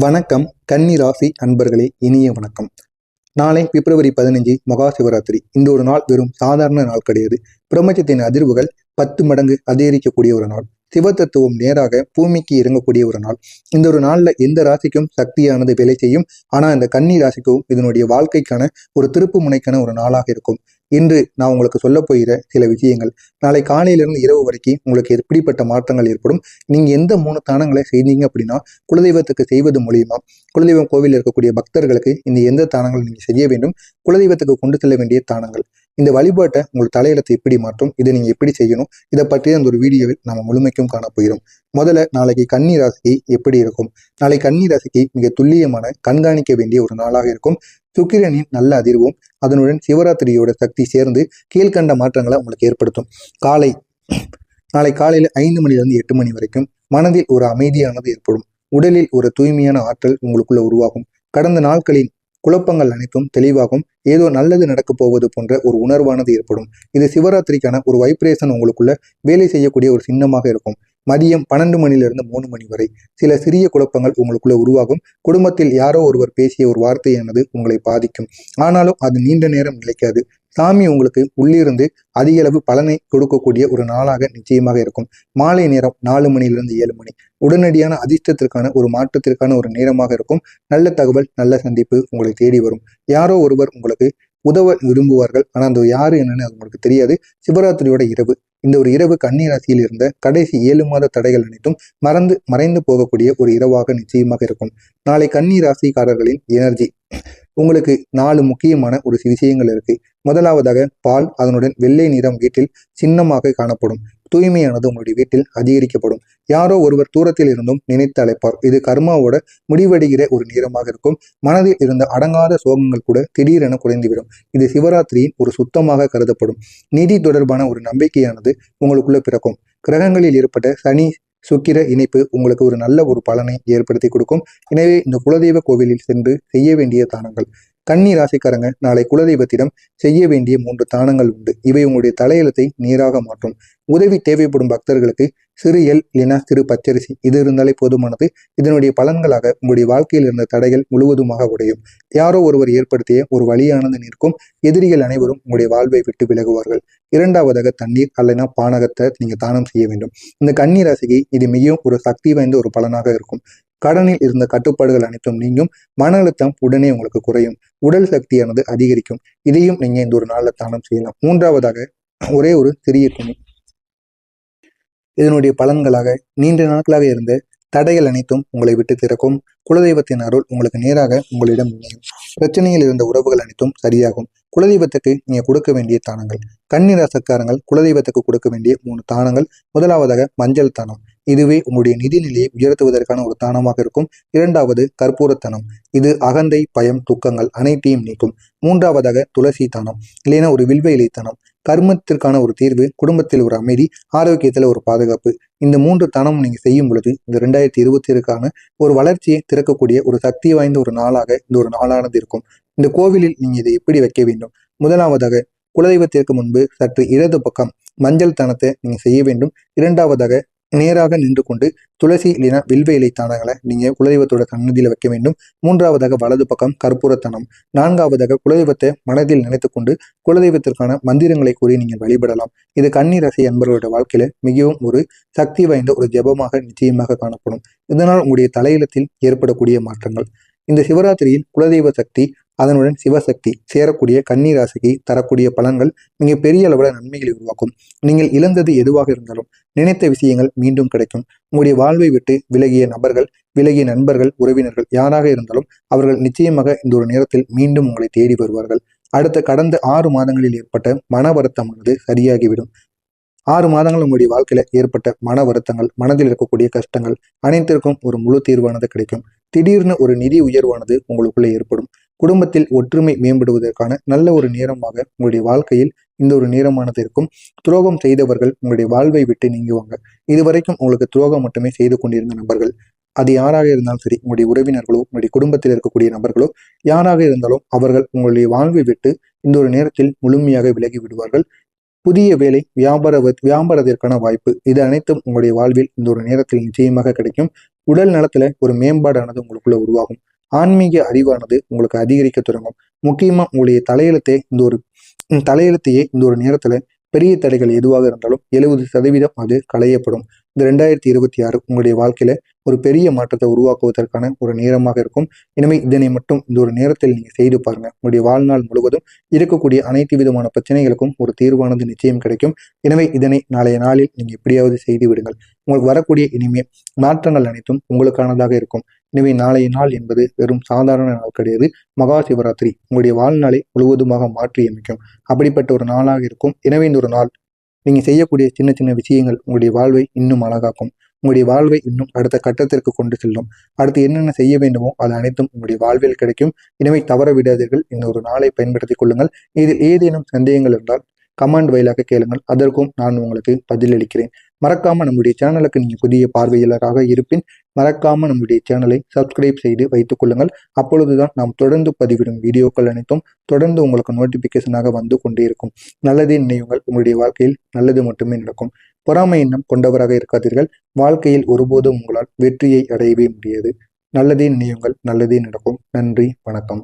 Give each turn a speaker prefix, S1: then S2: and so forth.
S1: வணக்கம் கன்னி ராசி அன்பர்களே இனிய வணக்கம். நாளை பிப்ரவரி பதினஞ்சு மகா சிவராத்திரி இந்த ஒரு நாள் வெறும் சாதாரண நாள் கிடையாது. பிரபஞ்சத்தின் அதிர்வுகள் பத்து மடங்கு அதிகரிக்கக்கூடிய ஒரு நாள். சிவத்தத்துவம் நேராக பூமிக்கு இறங்கக்கூடிய ஒரு நாள். இந்த ஒரு நாள்ல எந்த ராசிக்கும் சக்தியானது வேலை செய்யும்? ஆனால் இந்த கன்னி ராசிக்கும் இதனுடைய வாழ்க்கைக்கான ஒரு திருப்பு முனைக்கான ஒரு நாளாக இருக்கும். இன்று நான் உங்களுக்கு சொல்ல போகிற சில விஷயங்கள். நாளை காலையிலிருந்து இரவு வரைக்கும் உங்களுக்கு எப்படிப்பட்ட மாற்றங்கள் ஏற்படும்? நீங்க எந்த மூணு தானங்களை செய்தீங்க அப்படின்னா குலதெய்வத்துக்கு செய்வது மூலியமா குலதெய்வம் கோவில் இருக்கக்கூடிய பக்தர்களுக்கு இந்த எந்த தானங்கள் நீங்கள் செய்ய வேண்டும்? குலதெய்வத்துக்கு கொண்டு செல்ல வேண்டிய தானங்கள். இந்த வழிபாட்டை உங்கள் தலையெழுத்தை எப்படி மாற்றும் இதை நீங்க எப்படி செய்யணும் இதை பற்றி அந்த ஒரு வீடியோவில் நம்ம முழுமைக்கும் காணப்போகிறோம் முதல்ல நாளைக்கு கன்னி ராசிக்கு எப்படி இருக்கும்? நாளை கன்னி ராசிக்கு மிக துல்லியமான கண்காணிக்க வேண்டிய ஒரு நாளாக இருக்கும். சுக்கிரனின் நல்ல அதிர்வும் அதனுடன் சிவராத்திரியோட சக்தி சேர்ந்து கீழ்கண்ட மாற்றங்களை உங்களுக்கு ஏற்படுத்தும். காலை நாளை காலையில் ஐந்து மணிலிருந்து எட்டு மணி வரைக்கும் மனதில் ஒரு அமைதியானது ஏற்படும். உடலில் ஒரு தூய்மையான ஆற்றல் உங்களுக்குள்ள உருவாகும். கடந்த நாட்களின் குழப்பங்கள் அனைத்தும் தெளிவாகும். ஏதோ நல்லது நடக்கப் போவது போன்ற ஒரு உணர்வானது ஏற்படும். இது சிவராத்திரிக்கான ஒரு வைப்ரேஷன் உங்களுக்குள்ள வேலை செய்யக்கூடிய ஒரு சின்னமாக இருக்கும். மதியம் பன்னெண்டு மணிலிருந்து மூணு மணி வரை சில சிறிய குழப்பங்கள் உங்களுக்குள்ள உருவாகும். குடும்பத்தில் யாரோ ஒருவர் பேசிய ஒரு வார்த்தையானது உங்களை பாதிக்கும். ஆனாலும் அது நீண்ட நேரம் நிலைக்காது. சாமி உங்களுக்கு உள்ளிருந்து அதிக அளவு பலனை கொடுக்கக்கூடிய ஒரு நாளாக நிச்சயமாக இருக்கும். மாலை நேரம் நாலு மணிலிருந்து ஏழு மணி. உடனடியான அதிர்ஷ்டத்திற்கான ஒரு மாற்றத்திற்கான ஒரு நேரமாக இருக்கும். நல்ல தகவல் நல்ல சந்திப்பு உங்களை தேடி வரும். யாரோ ஒருவர் உங்களுக்கு உதவ விரும்புவார்கள். ஆனால் அந்த யாரு என்னன்னு அது உங்களுக்கு தெரியாது. சிவராத்திரியோட இரவு. இந்த ஒரு இரவு கன்னி ராசியில் இருந்த கடைசி ஏழு மாத தடைகள் அனைத்தும் மறந்து மறைந்து போகக்கூடிய ஒரு இரவாக நிச்சயமாக இருக்கும். நாளை கன்னி ராசிக்காரர்களின் எனர்ஜி. உங்களுக்கு நாலு முக்கியமான ஒரு விஷயங்கள் இருக்கு. முதலாவதாக பால் அதனுடன் வெள்ளை நிறம் வீட்டில் சின்னமாக காணப்படும். தூய்மையானது உங்களுடைய வீட்டில் அதிகரிக்கப்படும். யாரோ ஒருவர் தூரத்தில் இருந்தும் நினைத்து அழைப்பார். இது கர்மாவோட முடிவடைகிற ஒரு நேரமாக இருக்கும். மனதில் இருந்த அடங்காத சோகங்கள் கூட திடீரென குறைந்துவிடும். இது சிவராத்திரியின் ஒரு சுத்தமாக கருதப்படும். நிதி தொடர்பான ஒரு நம்பிக்கையானது உங்களுக்குள்ள பிறக்கும். கிரகங்களில் ஏற்பட்ட சனி சுக்கிர இணைப்பு உங்களுக்கு ஒரு நல்ல ஒரு பலனை ஏற்படுத்தி கொடுக்கும். எனவே இந்த குலதெய்வ கோவிலில் சென்று செய்ய வேண்டிய தானங்கள். கன்னி ராசிக்காரங்க நாளை குலதெய்வத்திடம் செய்ய வேண்டிய மூன்று தானங்கள் உண்டு. இவை உங்களுடைய தலையெழுத்தை நேராக மாற்றும். உதவி தேவைப்படும் பக்தர்களுக்கு சிறு எல் இல்லைனா சிறு பச்சரிசி இது இருந்தாலே போதுமானது. இதனுடைய பலன்களாக உங்களுடைய வாழ்க்கையில் இருந்த தடைகள் முழுவதுமாக உடையும். யாரோ ஒருவர் ஏற்படுத்திய ஒரு வழியானது நிற்கும். எதிரிகள் அனைவரும் உங்களுடைய வாழ்வை விட்டு விலகுவார்கள். இரண்டாவதாக தண்ணீர் அல்லனா பானகத்தை நீங்க தானம் செய்ய வேண்டும். இந்த கன்னி ராசிக்கு இது மிகவும் ஒரு சக்தி வாய்ந்த ஒரு பலனாக இருக்கும். கடனில் இருந்த கட்டுப்பாடுகள் அனைத்தும் நீங்கும். மன அழுத்தம் உடனே உங்களுக்கு குறையும். உடல் சக்தியானது அதிகரிக்கும். இதையும் நீங்க இந்த ஒரு நாளில் தானம் செய்யலாம். மூன்றாவதாக ஒரே ஒரு சிறிய துணி இதனுடைய பலன்களாக நீண்ட நாட்களாக இருந்த தடைகள் அனைத்தும் உங்களை விட்டு திறக்கும். குலதெய்வத்தின் அருள் உங்களுக்கு நேராக உங்களிடம் இணையும். பிரச்சனையில் இருந்த உறவுகள் அனைத்தும் சரியாகும். குலதெய்வத்துக்கு நீங்க கொடுக்க வேண்டிய தானங்கள். கன்னிராசக்காரங்கள் குலதெய்வத்துக்கு கொடுக்க வேண்டிய மூணு தானங்கள். முதலாவதாக மஞ்சள் தானம். இதுவே உங்களுடைய நிதிநிலையை உயர்த்துவதற்கான ஒரு தானமாக இருக்கும். இரண்டாவது கற்பூரத்தனம். இது அகந்தை பயம் துக்கங்கள் அனைத்தையும் நீக்கும். மூன்றாவதாக துளசி தானம். இல்லைன்னா ஒரு வில்வ இலை தானம். கர்மத்திற்கான ஒரு தீர்வு குடும்பத்தில் ஒரு அமைதி ஆரோக்கியத்தில் ஒரு பாதுகாப்பு. இந்த மூன்று தனமும் நீங்கள் செய்யும் பொழுது இந்த ரெண்டாயிரத்தி இருபத்தி இருக்கான ஒரு வளர்ச்சியை திறக்கக்கூடிய ஒரு சக்தி வாய்ந்த ஒரு நாளாக இந்த ஒரு நாளானது இருக்கும். இந்த கோவிலில் நீங்கள் இதை எப்படி வைக்க வேண்டும்? முதலாவதாக குலதெய்வத்திற்கு முன்பு சற்று இடது பக்கம் மஞ்சள் தானத்தை நீங்கள் செய்ய வேண்டும். இரண்டாவதாக நேராக நின்று கொண்டு துளசி இல்லைனா வில்வ இலை தானங்களை நீங்கள் குலதெய்வத்தோட சன்னதியில் வைக்க வேண்டும். மூன்றாவதாக வலது பக்கம் கற்பூரத்தனம். நான்காவதாக குலதெய்வத்தை மனதில் நினைத்து கொண்டு குலதெய்வத்திற்கான மந்திரங்களை கூறி நீங்கள் வழிபடலாம். இது கன்னி ரசி என்பவர்களோட வாழ்க்கையில மிகவும் ஒரு சக்தி வாய்ந்த ஒரு ஜெபமாக நிச்சயமாக காணப்படும். இதனால் உங்களுடைய தலையிலத்தில் ஏற்படக்கூடிய மாற்றங்கள். இந்த சிவராத்திரியில் குலதெய்வ சக்தி அதனுடன் சிவசக்தி சேரக்கூடிய கன்னிராசிக்கு தரக்கூடிய பலன்கள் மிக பெரிய அளவில் நன்மைகளை உருவாக்கும். நீங்கள் இழந்தது எதுவாக இருந்தாலும் நினைத்த விஷயங்கள் மீண்டும் கிடைக்கும். உங்களுடைய வாழ்வை விட்டு விலகிய நபர்கள் விலகிய நண்பர்கள் உறவினர்கள் யாராக இருந்தாலும் அவர்கள் நிச்சயமாக இந்த ஒரு நேரத்தில் மீண்டும் உங்களை தேடி வருவார்கள். அடுத்த கடந்த ஆறு மாதங்களில் ஏற்பட்ட மன வருத்தமானது சரியாகிவிடும். ஆறு மாதங்கள் உங்களுடைய வாழ்க்கையில ஏற்பட்ட மன வருத்தங்கள் மனதில் இருக்கக்கூடிய கஷ்டங்கள் அனைத்திற்கும் ஒரு முழு தீர்வானது கிடைக்கும். திடீர்னு ஒரு நிதி உயர்வானது உங்களுக்குள்ளே ஏற்படும். குடும்பத்தில் ஒற்றுமை மேம்படுவதற்கான நல்ல ஒரு நேரமாக உங்களுடைய வாழ்க்கையில் இந்த ஒரு நேரமானது இருக்கும். துரோகம் செய்தவர்கள் உங்களுடைய வாழ்வை விட்டு நீங்குவாங்க. இதுவரைக்கும் உங்களுக்கு துரோகம் மட்டுமே செய்து கொண்டிருந்த நபர்கள் அது யாராக இருந்தாலும் சரி உங்களுடைய உறவினர்களோ உங்களுடைய குடும்பத்தில் இருக்கக்கூடிய நபர்களோ யாராக இருந்தாலும் அவர்கள் உங்களுடைய வாழ்வை விட்டு இந்த ஒரு நேரத்தில் முழுமையாக விலகி விடுவார்கள். புதிய வேலை வியாபார வியாபாரத்திற்கான வாய்ப்பு இது அனைத்தும் உங்களுடைய வாழ்வில் இந்த ஒரு நேரத்தில் நிச்சயமாக கிடைக்கும். உடல் நலத்துல ஒரு மேம்பாடானது உங்களுக்குள்ள உருவாகும். ஆன்மீக அறிவானது உங்களுக்கு அதிகரிக்க தொடங்கும். முக்கியமா உங்களுடைய தலையெழுத்தை இந்த ஒரு தலையெழுத்தையே இந்த ஒரு நேரத்துல பெரிய தடைகள் எதுவாக இருந்தாலும் எழுபது சதவீதம் அது களையப்படும். இந்த ரெண்டாயிரத்தி இருபத்தி ஆறு உங்களுடைய வாழ்க்கையில ஒரு பெரிய மாற்றத்தை உருவாக்குவதற்கான ஒரு நேரமாக இருக்கும். எனவே இதனை மட்டும் இந்த ஒரு நேரத்தில் நீங்க செய்து பாருங்க. உங்களுடைய வாழ்நாள் முழுவதும் இருக்கக்கூடிய அனைத்து விதமான பிரச்சனைகளுக்கும் ஒரு தீர்வானது நிச்சயம் கிடைக்கும். எனவே இதனை நாளைய நாளில் நீங்க எப்படியாவது செய்து விடுங்கள். உங்களுக்கு வரக்கூடிய இனிமே மாற்றங்கள் அனைத்தும் உங்களுக்கானதாக இருக்கும். எனவே நாளைய நாள் என்பது வெறும் சாதாரண நாள் கிடையாது. மகா சிவராத்திரி உங்களுடைய வாழ்நாளை முழுவதுமாக மாற்றி அமைக்கும். அப்படிப்பட்ட ஒரு நாளாக இருக்கும். எனவே இந்த ஒரு நாள் நீங்கள் செய்யக்கூடிய சின்ன சின்ன விஷயங்கள் உங்களுடைய வாழ்வை இன்னும் அழகாக்கும். உங்களுடைய வாழ்வை இன்னும் அடுத்த கட்டத்திற்கு கொண்டு செல்லும். அடுத்து என்னென்ன செய்ய வேண்டுமோ அது அனைத்தும் உங்களுடைய வாழ்வில் கிடைக்கும். எனவே தவற விடாதீர்கள். இந்த ஒரு நாளை பயன்படுத்திக் கொள்ளுங்கள். இதில் ஏதேனும் சந்தேகங்கள் இருந்தால் கமெண்ட் வயலாக கேளுங்கள். அதற்கும் நான் உங்களுக்கு பதிலளிக்கிறேன். மறக்காம நம்முடைய சேனலுக்கு நீங்கள் புதிய பார்வையாளராக இருப்பின் மறக்காம நம்முடைய சேனலை சப்ஸ்கிரைப் செய்து வைத்துக் கொள்ளுங்கள். அப்பொழுதுதான் நாம் தொடர்ந்து பதிவிடும் வீடியோக்கள் அனைத்தும் தொடர்ந்து உங்களுக்கு நோட்டிபிகேஷனாக வந்து கொண்டே இருக்கும். நல்லதே நினைவுங்கள் உங்களுடைய வாழ்க்கையில் நல்லது மட்டுமே நடக்கும். பொறாமை எண்ணம் கொண்டவராக இருக்காதீர்கள். வாழ்க்கையில் ஒருபோதும் உங்களால் வெற்றியை அடையவே முடியாது. நல்லதே நினைவுங்கள் நல்லதே நடக்கும். நன்றி வணக்கம்.